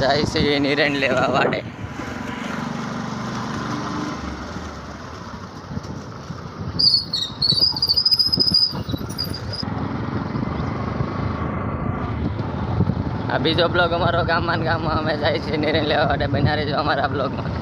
જાય છે, એ નિરણ લેવા માટે. આ બીજો બ્લોગ અમારો ગામમાં ગામમાં અમે જાય છે નિરણ લેવા માટે. બન્યા રહેજો અમારા બ્લોગમાં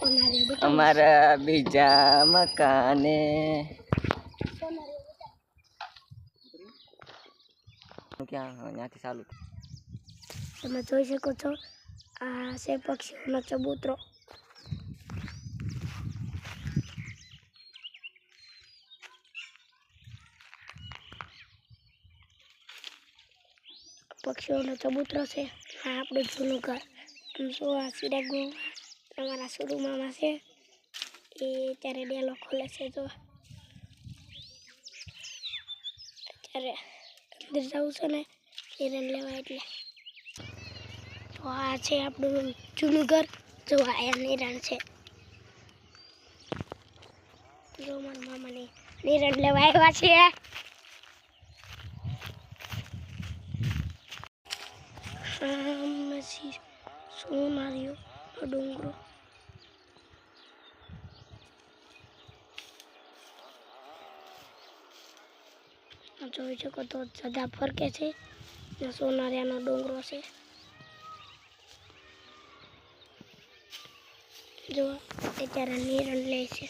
સોનારી બતાવો અમારા બીજા મકાને ક્યાં હા, ત્યાંથી ચાલુ તમે જોઈ શકો છો આ છે પક્ષીઓનો ચબૂતરો. પક્ષીઓનો ચબૂતરો છે. આ આપણું જૂનું ઘર. આમ જો આ સિરાગ અમારા સુરુ મામા છે. એ ત્યારે ડેલો ખોલે છે જો અત્યારે અંદર જવું છે ને નિરણ લેવા એટલે તો આ છે આપણું જૂનું ઘર જો આ નિરણ છે જો મારા મામાને નિરણ લેવા આવ્યા છે શું માર્યો ડુંગરો જોઈ શકો તો સદા ફરકે છે. સોનારિયાનો ડુંગરો છે. જો અત્યારે નિરણ લે છે.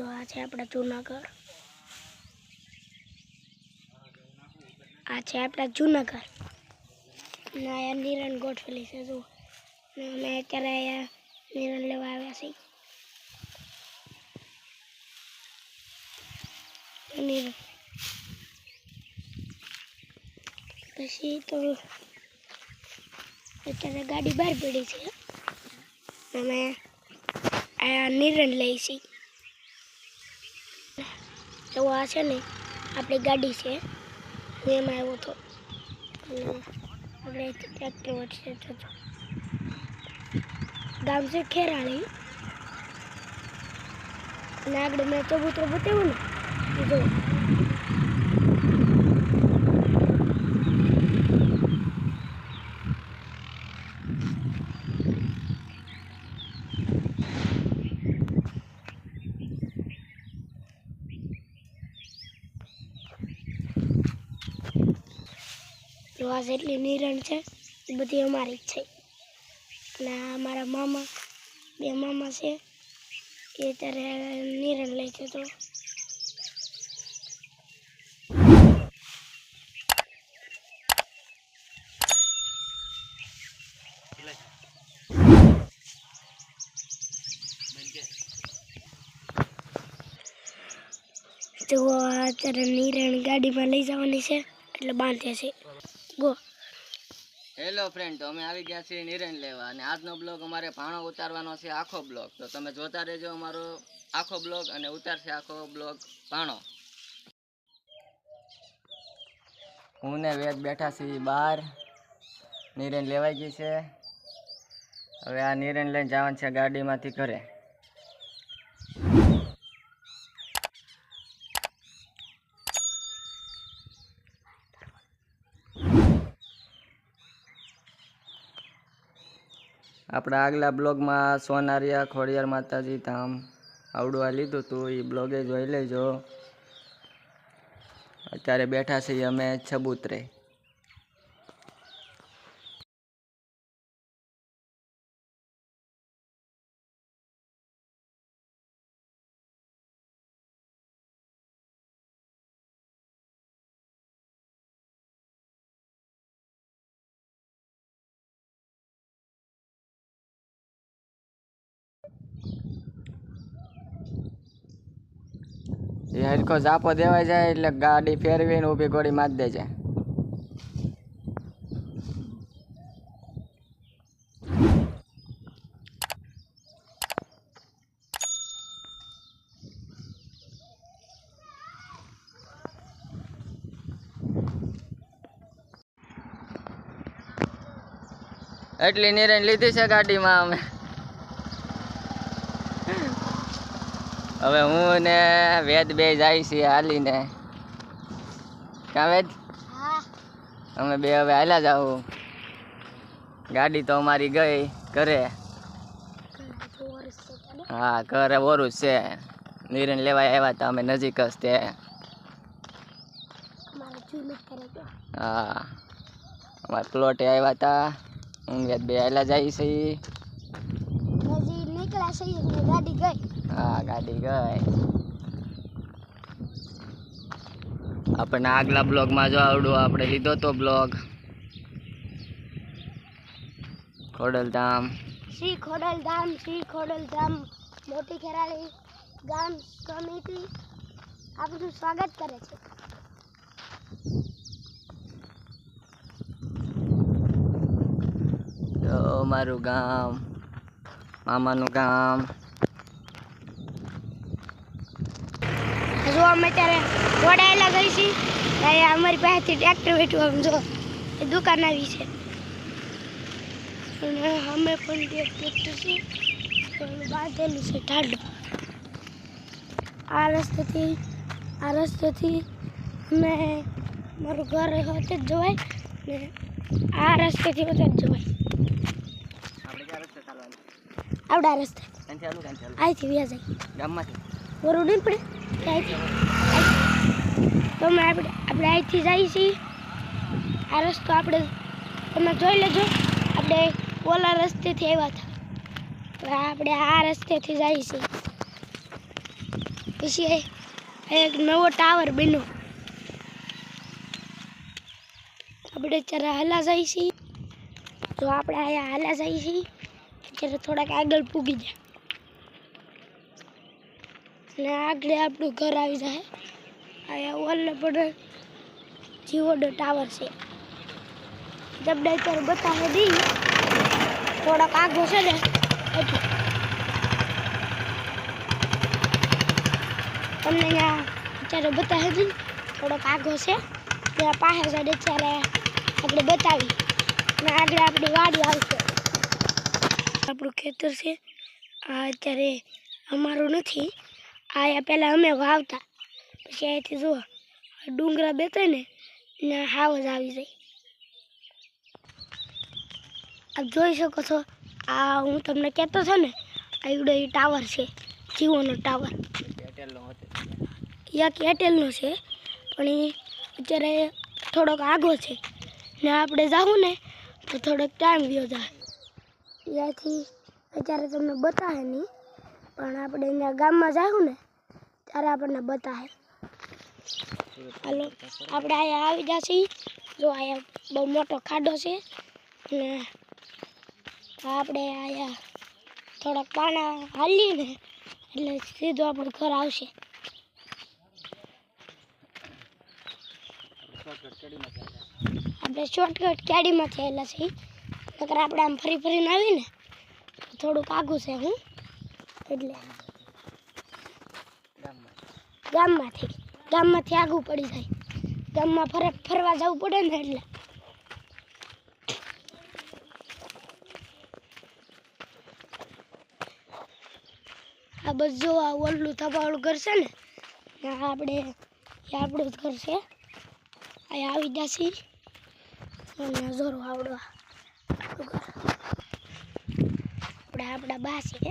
જો આ છે આપણા જૂનાગઢ. આ છે આપણા જૂનાગઢ. ને અહીંયા નિરણ ગોઠવેલી છે, જુઓ. ને અમે અત્યારે અહીંયા નિરણ લેવા આવ્યા છીએ. નિરણ. પછી તો અત્યારે ગાડી બહાર પડી છે. અમે આ નિરણ લઈ છીએ. તો આ છે ને આપણી ગાડી છે. હું એમાં આવ્યો હતો આપણે ટ્રેક્ટર વચ્ચે જતો ગામ છે ખેરાળી અને આગળ મેં ચબૂતરો બતાવ્યું ને, એ આ જેટલી નિરણ છે, એ બધી અમારી જ છે. અને આ મારા મામા, બે મામા છે, એ અત્યારે નિરણ લે છે તો. તો અત્યારે નિરણ ગાડીમાં લઈ જવાની છે, એટલે બાંધે છે. હેલો ફ્રેન્ડ તો અમે આવી ગયા છીએ નિરણ લેવા અને આજનો બ્લોગ અમારે ભાણો ઉતારવાનો છે આખો બ્લોગ. તો તમે જોતા રહેજો અમારો આખો બ્લોગ અને ઉતારશે આખો બ્લોગ ભાણો. હું ને વેદ બેઠા છીએ બહાર. નિરણ લેવાઈ ગઈ છે. હવે આ નિરણ લઈને જવાનું છે ગાડીમાંથી ઘરે. આપણા આગલા બ્લોગમાં સોનારિયા, ખોડિયાર માતાજી ધામ આવડવા લીધું હતું એ બ્લોગે જોઈ લેજો. અત્યારે બેઠા છીએ અમે છબૂતરે. એ હરખો ઝાપો દેવાઈ જાય એટલે ગાડી ફેરવીને ઊભી ગોળી મારી દેજે. એટલી નિરણ લીધી છે ગાડીમાં અમે. હવે હું ને વેદ બે જાય છીએ હાલીને. કાં વેદ? અમે બે હવે હાલ્યા જાઉં ગાડી તો અમારી ગઈ ઘરે. હા ઘરે ઓરું છે. નિરણ લેવા આવ્યા હતા અમે નજીક જ તે હા. અમારા પ્લોટે આવ્યા હતા હું વેદ બે હાલ્યા જાય છે ગાડી ગઈ. હા ગાડી ગઈ આપણને આગલા બ્લોગમાં જો આવડું આપણે લીધો તો બ્લોગ. ખોડલધામ. શ્રી ખોડલધામ શ્રી ખોડલધામ મોટી ખેરાળી ગામ સમિતિ આપણું સ્વાગત કરે છે. તો મારું ગામ મામાનું ગામ. જો અમે અત્યારે વડાયેલા ગઈ છીએ અમારી પાસેથી ટ્રેક્ટર બેઠું આમ જો. એ દુકાન આવી છે. અને અમે પણ જે ટ્રેક્ટર છે. બાંધેલું છે ઠાડો આ રસ્તેથી આ રસ્તેથી અમે મારું ઘર હોતે જ જોવાય ને આ રસ્તેથી હોતે જ જોવાય. આપણે ક્યાં રસ્તે અહીંથી વ્યાજ ગામમાંથી? બરોબર નહીં પડે તો આપણે આપણે અહીંથી જઈએ છીએ. આ રસ્તો આપણે તમે જોઈ લેજો. આપણે ઓલા રસ્તેથી આવ્યા હતા. આપણે આ રસ્તેથી જઈએ છીએ. પછી એક નવો ટાવર બન્યો. આપણે અત્યારે હાલા જઈએ છીએ. જો આપણે અહીંયા હાલા જઈએ છીએ. અત્યારે થોડાક આગળ પૂગી જાય અને આગળ આપણું ઘર આવી જાય. અહીંયા ઓલે પણ જીવોડો ટાવર છે. તમને અત્યારે બતાવે દી થોડાક આગો છે ને એટલે તમને અહીંયા અત્યારે બતાવે દી થોડોક આગો છે. ત્યાં પાસે સાઈડ અત્યારે આપણે બતાવી અને આગળ આપણી વાડી આવશે. આપણું ખેતર છે. આ અત્યારે અમારું નથી. આ પહેલાં અમે વાવતા. પછી અહીંથી જુઓ ડુંગરા બેસે ને ને હાવ જ આવી જાય. આપ જોઈ શકો છો, આ હું તમને કહેતો છો ને આવડો એ ટાવર છે જીઓનો ટાવર. એરટેલનો એરટેલનો છે, પણ એ અત્યારે થોડોક આગો છે. ને આપણે જાવું ને, તો થોડોક ટાઈમ ગયો જાય. ત્યાંથી અત્યારે તમને બતાવે નહીં પણ આપણે અહીંયા ગામમાં જાવું ને, ત્યારે આપણને બતાવે. હાલો, આપણે અહીંયા આવી જશે જો અહીંયા બહુ મોટો ખાડો છે. ને આપણે અહીંયા થોડાક પાણા હાલીએ ને, એટલે સીધું આપણું ઘર આવશે. આપણે શોર્ટકટ ગાડીમાંથી આવેલા છીએ. નકર આપણે આમ ફરી ફરીને આવીને તો થોડુંક આઘું છે હું. એટલે ગામમાં. ગામમાંથી ગામમાંથી આગું પડી જાય. ગામમાં ફરે ફરવા જવું પડે ને એટલે. આ જો આ ઓલું થપાવાળું ઘર છે ને આપણે એ આપણું જ ઘર છે આવી જશે અને જોરું આવડવા આપણે આપણા બા છે.